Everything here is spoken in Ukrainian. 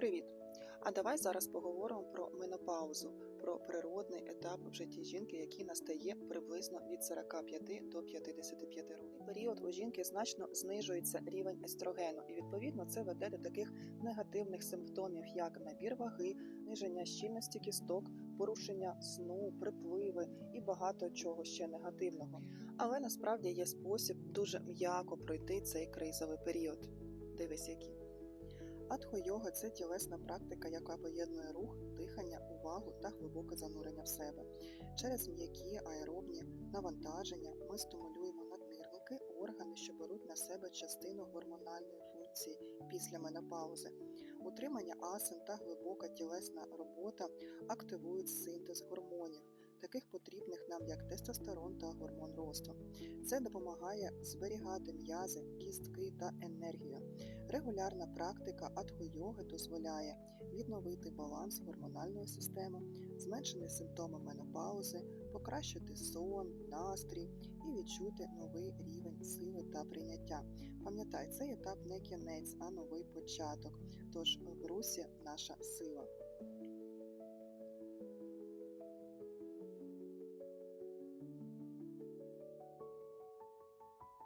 Привіт! А давай зараз поговоримо про менопаузу, про природний етап в житті жінки, який настає приблизно від 45 до 55 років. Період у жінки значно знижується рівень естрогену, і відповідно це веде до таких негативних симптомів, як набір ваги, зниження щільності кісток, порушення сну, припливи і багато чого ще негативного. Але насправді є спосіб дуже м'яко пройти цей кризовий період. Дивись, який. Атхо-йога – це тілесна практика, яка поєднує рух, дихання, увагу та глибоке занурення в себе. Через м'які аеробні навантаження ми стимулюємо наднирники, органи, що беруть на себе частину гормональної функції після менопаузи. Утримання асан та глибока тілесна робота активують синтез гормонів, таких потрібних нам як тестостерон та гормон росту. Це допомагає зберігати м'язи, кістки та енергію. Регулярна практика атхо-йоги дозволяє відновити баланс гормональної системи, зменшити симптоми менопаузи, покращити сон, настрій і відчути новий рівень сили та прийняття. Пам'ятай, цей етап не кінець, а новий початок. Тож в русі наша сила.